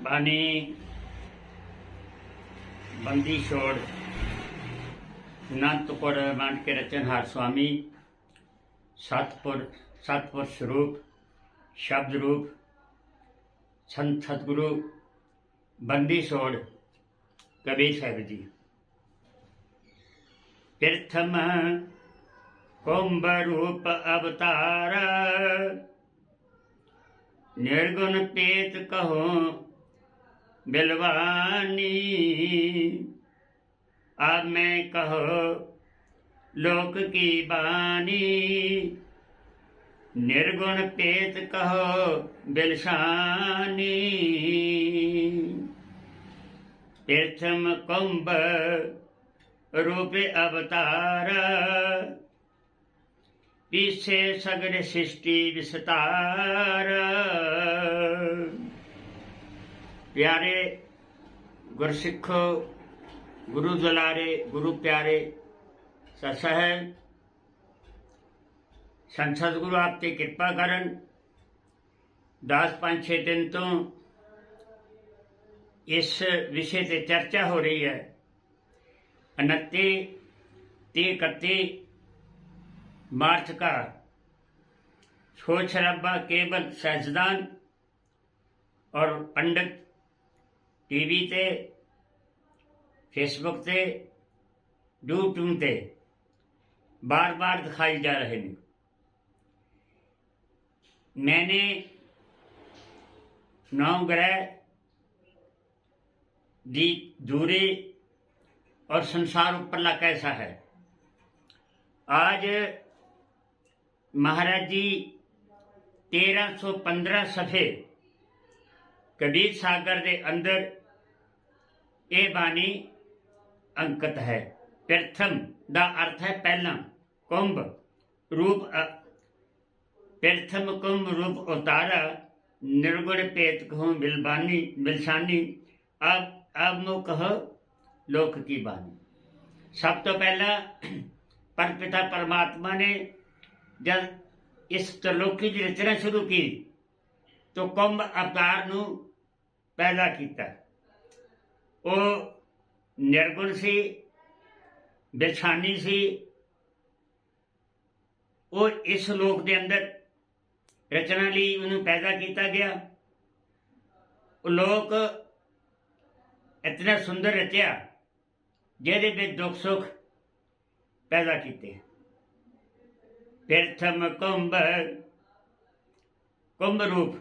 ਬਾਣੀ ਬੰਦੀ ਛੋੜ ਅਨੰਤਪੁਰ ਮੰਡ ਕੇ ਰਚਨਹਾਰ ਸੁਆਮੀ ਸਤਪੁਰ ਸਤਪੁਰ ਸਰੂਪ ਸ਼ਬਦ ਰੂਪ ਸੰਤ ਸਤਿਗੁਰੂ ਬੰਦੀ ਛੋੜ ਕਬੀਰ ਸਾਹਿਬ ਜੀ ਪ੍ਰਥਮ ਕੁੰਭ ਰੂਪ ਅਵਤਾਰ ਨਿਰਗੁਣ ਪੇਤ ਕਹੋ ਬਿਲਵਾਨੀ। ਆਪ ਮੈਂ ਕਹੋ, ਲੋਕ ਕੀ ਬਾਣੀ? ਨਿਰਗੁਣ ਪੇਤ ਕਹੋ, ਬਿਲਸ਼ਾਨੀ। ਪ੍ਰਥਮ ਕੁੰਭ ਰੂਪੇ ਅਵਤਾਰ, ਪੀਛੇ ਸਗੜ ਸ੍ਰਿਸ਼ਟੀ ਵਿਸਤਾਰ। प्यारे गुरसिख गुरु दुलारे गुरु प्यारे ससह संत सतगुरु आपकी कृपा करन दस पाँच छे दिन तो इस विषय से चर्चा हो रही है। उन्ती ती इकती मार्च का छो शराबा केवल सहजदान और पंडित टीवी ते फेसबुक ते यूट्यूब ते बार बार दिखाई जा रहे हैं मैंने नौ ग्रह दी दूरी और संसार उपरला कैसा है आज महाराज जी 1315 ਸਫੇ ਕਬੀਰ ਸਾਗਰ ਦੇ ਅੰਦਰ ਇਹ ਬਾਣੀ ਅੰਕਿਤ ਹੈ। ਪ੍ਰਥਮ ਦਾ ਅਰਥ ਹੈ ਪਹਿਲਾ, ਕੁੰਭ, ਰੂਪ, ਅ- ਪ੍ਰਥਮ ਕੁੰਭ ਰੂਪ ਉਤਾਰਾ, ਨਿਰਗੁਣ ਪੇਤ ਕਹੂੰ ਬਿਲਬਾਨੀ, ਬਿਲਸ਼ਾਨੀ, ਅਬ ਅਬ ਨੂੰ ਕਹੋ ਲੋਕ ਕੀ ਬਾਣੀ। ਸਭ ਤੋਂ ਪਹਿਲਾਂ ਪਰਮਪਿਤਾ ਪਰਮਾਤਮਾ ਨੇ ਜਦ ਇਸ ਤਰਲੋਕੀ ਦੀ ਰਚਨਾ ਸ਼ੁਰੂ ਕੀਤੀ तो ਕੁੰਭ ਅਵਤਾਰ ਨੂੰ ਪੈਦਾ ਕੀਤਾ। ਉਹ ਨਿਰਗੁਣ ਸੀ ਬਿਛਾਨੀ ਸੀ। ਉਹ ਇਸ ਲੋਕ ਦੇ ਅੰਦਰ ਰਚਨਾ ਲਈ ਉਹਨੂੰ ਪੈਦਾ ਕੀਤਾ ਗਿਆ। ਉਹ ਲੋਕ ਇਤਨਾ ਸੁੰਦਰ ਰਚਿਆ, ਜਿਹਦੇ ਵਿੱਚ ਦੁੱਖ ਸੁੱਖ ਪੈਦਾ ਕੀਤੇ। ਪ੍ਰਥਮ ਕੁੰਭ ਕੁੰਭ ਰੂਪ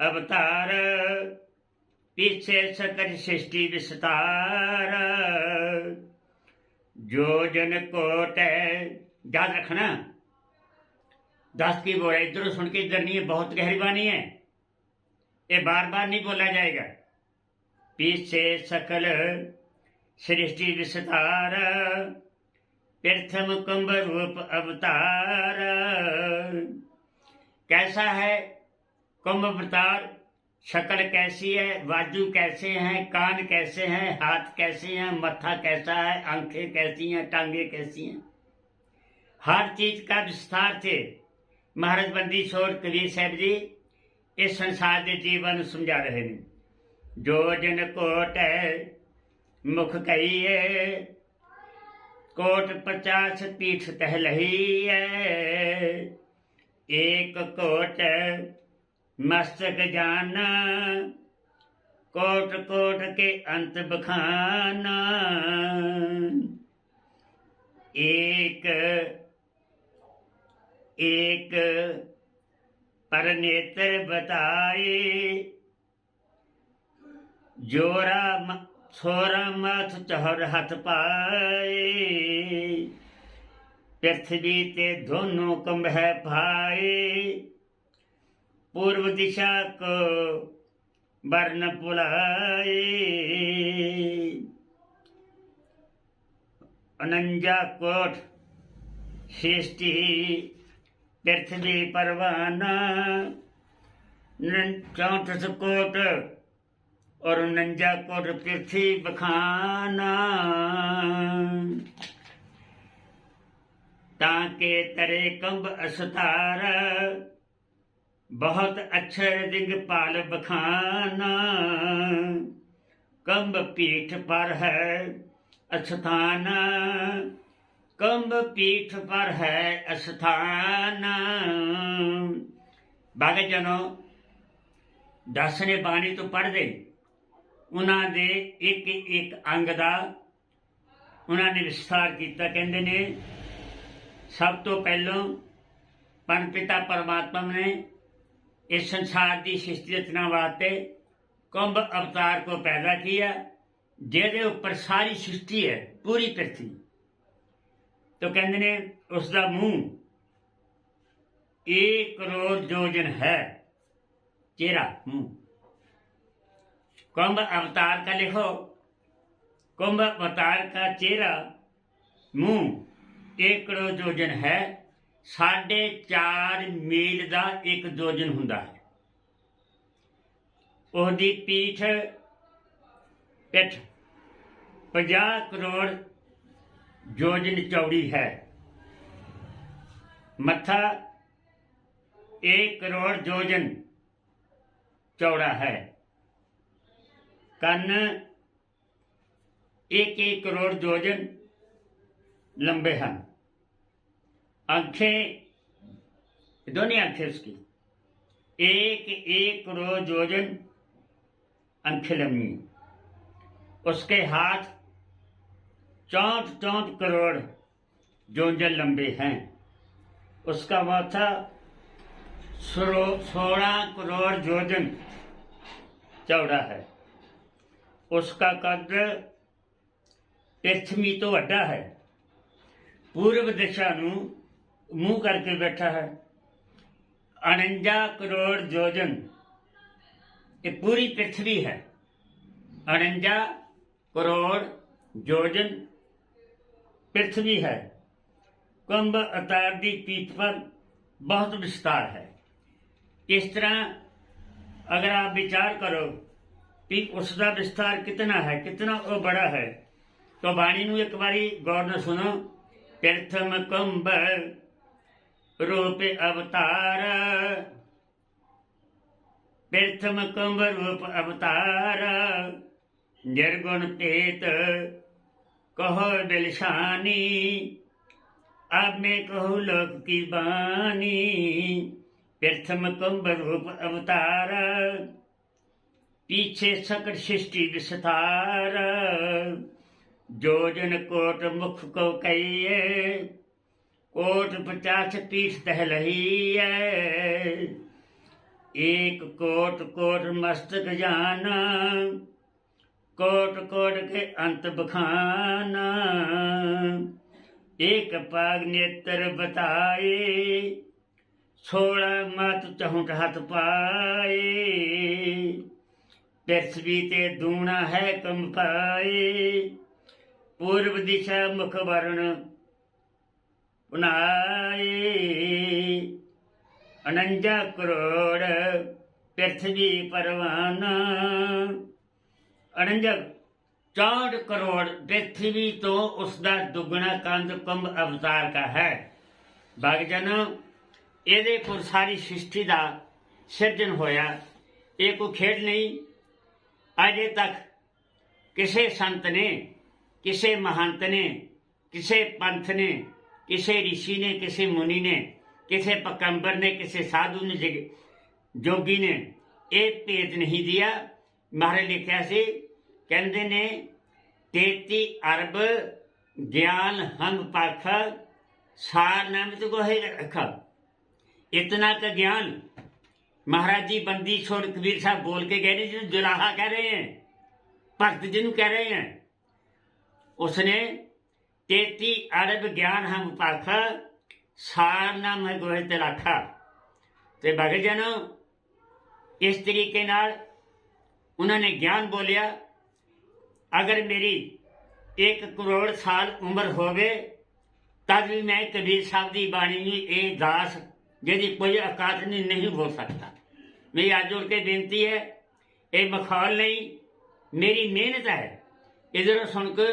ਅਵਤਾਰ पीछे सकल सृष्टि विस्तार। जो जन कोट याद रखना, दस की बोला इधर सुन के इधर नहीं है, बहुत गहरी बानी है। ये बार बार नहीं बोला जाएगा। पीछे सकल सृष्टि विस्तार, प्रथम कुंभ रूप अवतार। कैसा है कुंभ अवतार? शक्ल कैसी है बाजू कैसे हैं कान कैसे हैं हाथ कैसे हैं मत्था कैसा है आंखें कैसी हैं टांगे कैसी हैं हर चीज का विस्तार से ਮਹਾਰਾਜ ਬੰਦੀ ਛੋੜ ਕਬੀਰ ਸਾਹਿਬ ਜੀ ਇਸ ਸੰਸਾਰ ਦੇ ਜੀਵਨ ਨੂੰ ਸਮਝਾ ਰਹੇ ਨੇ ਜੋ ਜਨ ਕੋਟ ਹੈ ਮੁਖ ਕਹੀਏ ਕੋਟ 50 ਤੀਠ ਤਹ ਲਹੀ ਹੈ ਏਕ ਕੋਟ ਮਸਤਕ ਜਾਨਾ, ਕੋਟ ਕੋਟ ਕੇ ਅੰਤ ਬਖਾਨਾ। ਏਕ ਏਕ ਪਰਨੇਤਰ ਬਤਾਏ, ਜੋਰਾ ਸੋਰਾ ਮਥ ਚਹਰ ਹੱਥ ਪਾਏ। ਪ੍ਰithvi ਤੇ ਦੋਨੋਂ ਕੰਬ ਹੈ ਭਾਏ। पूर्व दिशा को वर्ण पुलाए अनंजा कोट सृष्टि पृथ्वी परवाना चौंतीस कोट और उनंजा कोट पृथ्वी बखाना। ताके तरे कंब असतार ਬਹੁਤ ਅਛਰ ਦਿਗ ਪਾਲ ਬਖਾਨਾ। ਕੰਬ ਪੀਠ ਪਰ ਹੈ ਅਸਥਾਨ। ਕੰਬ ਪੀਠ ਪਰ ਹੈ ਅਸਥਾਨ। ਬਾਗੇ ਜਨੋ ਦਸ ਨੇ ਬਾਣੀ ਤੋਂ ਪੜ੍ਹਦੇ, ਉਹਨਾਂ ਦੇ ਇੱਕ ਇੱਕ ਅੰਗ ਦਾ ਉਹਨਾਂ ਨੇ ਵਿਸਥਾਰ ਕੀਤਾ। ਕਹਿੰਦੇ ਨੇ, ਸਭ ਤੋਂ ਪਹਿਲਾਂ ਪਰਮ ਪਿਤਾ ਪਰਮਾਤਮਾ ਨੇ इस संसार की सृष्टि रचना वास्ते कुंभ अवतार को पैदा किया ਜਿਹਦੇ ਉੱਪਰ ਸਾਰੀ ਸ੍ਰਿਸ਼ਟੀ ਹੈ ਪੂਰੀ ਪ੍ਰithvi तो ਕਹਿੰਦੇ ਨੇ ਉਸ ਦਾ ਮੂੰਹ 1 ਕਰੋੜ योजन है चेहरा मुंह कुंभ अवतार का लिखो कुंभ अवतार का चेहरा मुंह 1 करोड़ योजन है ਸਾਢੇ 4 ਮੀਲ ਦਾ ਇੱਕ ਦੋਜਨ ਹੁੰਦਾ ਹੈ। ਉਹਦੀ ਪੀਠ ਪਿੱਠ 50 ਕਰੋੜ ਜੋਜਨ ਚੌੜੀ ਹੈ। ਮੱਥਾ 1 ਕਰੋੜ ਯੋਜਨ ਚੌੜਾ ਹੈ। ਕੰਨ 1-1 ਕਰੋੜ ਜੋਜਨ ਲੰਬੇ ਹਨ। आँखें, दोनों आँखें उसकी। एक एक रोज वज़न आँखें लंबी उसके हाथ चौंठ चौंठ करोड़ जोंजल लंबे हैं। उसका माथा सोलह करोड़ जोजन चौड़ा है। उसका कद पृथ्वी तो अड्डा है। पूर्व दिशा ਨੂੰ ਮੂੰਹ ਕਰਕੇ ਬੈਠਾ ਹੈ 49 ਕਰੋੜ ਯੋਜਨ ਇਹ ਪੂਰੀ ਪ੍ਰithvi ਹੈ 49 ਕਰੋੜ ਯੋਜਨ ਪ੍ਰithvi है कुंभ अवतार ਦੀ ਪੀਠ पर बहुत विस्तार है इस तरह अगर आप विचार करो कि उसका विस्तार कितना है कितना वो बड़ा है तो बाणी ਨੂੰ ਇੱਕ ਵਾਰੀ ਗੌਰ ਨਾਲ ਸੁਣੋ प्रथम ਰੂਪ ਅਵਤਾਰ। ਪ੍ਰਥਮ ਕੰਵ ਰੂਪ ਅਵਤਾਰ। ਨਿਰਗੁਣ ਤੇਤ ਕਹੋ ਬਿਲਸ਼ਾਨੀ। ਆਪ ਮੈਂ ਕਹੂ ਲੋਕ ਕੀ ਬਾਣੀ। ਪ੍ਰਥਮ ਕੰਵ ਰੂਪ ਅਵਤਾਰ। ਪੀਛੇ ਸਕਲ ਸ੍ਰਿਸ਼ਟੀ ਵਿਸਤਾਰ ਜੋਜਨ ਕੋਟ ਮੁਖ ਕੋ ਕਈਏ ਕੋਟ 50 ਪੀਠ ਤਹਿ ਲਹੀ ਐ। ਏਕ ਕੋਟ ਕੋਟ ਮਸਤਕ ਜਾਨ, ਕੋਟ ਕੋਟ ਕੇ ਅੰਤ ਬਖਾਨ। ਏਕ ਪਾਗ ਨੇਤਰ ਬਤਾਏ 16 ਮਤ 64 ਹੱਥ ਪਾਏ। ਪ੍ਰithvi ਤੇ ਦੂਣਾ ਹੈ ਕੰਪਾਏ ਪੂਰਬ ਦਿਸ਼ਾ ਮੁਖ ਵਰਣ ਬਨਾਏ ਅਨੰਜ ਕਰੋੜ ਪ੍ਰithvi ਪਰਵਾਨ। ਅਨੰਜ 64 ਕਰੋੜ ਪ੍ਰithvi ਤੋਂ ਉਸ ਦਾ ਦੁੱਗਣਾ ਕੰਦ ਕੰਬ ਅਵਤਾਰ ਦਾ ਹੈ। ਭਗਜਨ, ਇਹਦੇ ਕੋਲ ਸਾਰੀ ਸ੍ਰਿਸ਼ਟੀ ਦਾ ਸਿਰਜਣ ਹੋਇਆ। ਇਹ ਕੋਈ ਖੇਡ ਨਹੀਂ। ਅਜੇ ਤੱਕ ਕਿਸੇ ਸੰਤ ਨੇ, ਕਿਸੇ ਮਹੰਤ ਨੇ, ਕਿਸੇ ਪੰਥ ਨੇ ਕਿਸੇ ઋષਿ ਨੇ ਕਿਸੇ ਮੁਨੀ ਨੇ ਕਿਸੇ ਪਕੰਬਰ ਨੇ ਕਿਸੇ ਸਾਧੂ ਨੇ ਜਗ- ਜੋਗੀ ਨੇ ਇਹ ਭੇਦ ਨਹੀਂ ਦਿਆ ਮਹਾਰਾਜ ਲਿਖਿਆ ਸੀ ਕਹਿੰਦੇ ਨੇ 33 ਅਰਬ ਗਿਆਨ ਹਮ ਪਖ ਸਾਰ ਨਾਮਿਤ ਕੋਹੇ ਰਖਾ इतना का ज्ञान महाराज जी बंदी छोड़ कबीर साहब बोल के कह रहे हैं जिन्हें जुलाहा कह रहे हैं भक्त जिन्हों कह रहे हैं उसने तेती अरब ज्ञान हम पाखा सार नाम है गोहे ते राखा ਤੇ ਭਗਤ ਜਨ ਇਸ ਤਰੀਕੇ ਨਾਲ ਉਹਨਾਂ ਨੇ ਗਿਆਨ ਬੋਲਿਆ ਅਗਰ ਮੇਰੀ 1 ਕਰੋੜ ਸਾਲ ਉਮਰ ਹੋਵੇ ਤਦ ਵੀ ਮੈਂ ਕਬੀਰ ਸਾਹਿਬ ਦੀ ਬਾਣੀ ਨੂੰ ਇਹ ਦਾਸ ਜਿਹਦੀ ਕੋਈ ਔਕਾਤ ਨਹੀਂ ਨਹੀਂ ਬੋਲ ਸਕਦਾ ਮੇਰੀ ਅੱਜ ਜੋੜ ਕੇ ਬੇਨਤੀ ਹੈ ਇਹ ਮਖੌਲ ਨਹੀਂ मेरी मेहनत है इधर सुन को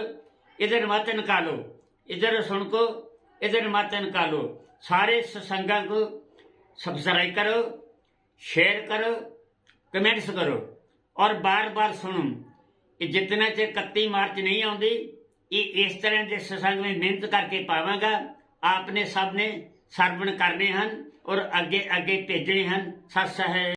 इधर मत निकालो इधर सुन को इधर मत निकालो सारे सत्संगा को सब्सक्राइब करो शेयर करो कमेंट्स करो और बार बार सुनो ਇਹ ਜਿਤਨਾ ਚਿਰ 31 ਮਾਰਚ ਨਹੀਂ ਆਉਂਦੀ ਇਹ ਇਸ ਤਰ੍ਹਾਂ ਦੇ ਸਤਸੰਗ ਵਿੱਚ ਮਿਹਨਤ ਕਰਕੇ ਪਾਵਾਂਗਾ ਆਪਨੇ ਸਭ ਨੇ ਸਰਵਣ ਕਰਨੇ ਹਨ ਔਰ ਅੱਗੇ ਅੱਗੇ ਭੇਜਣੇ ਹਨ ਸਤ ਸਹਿ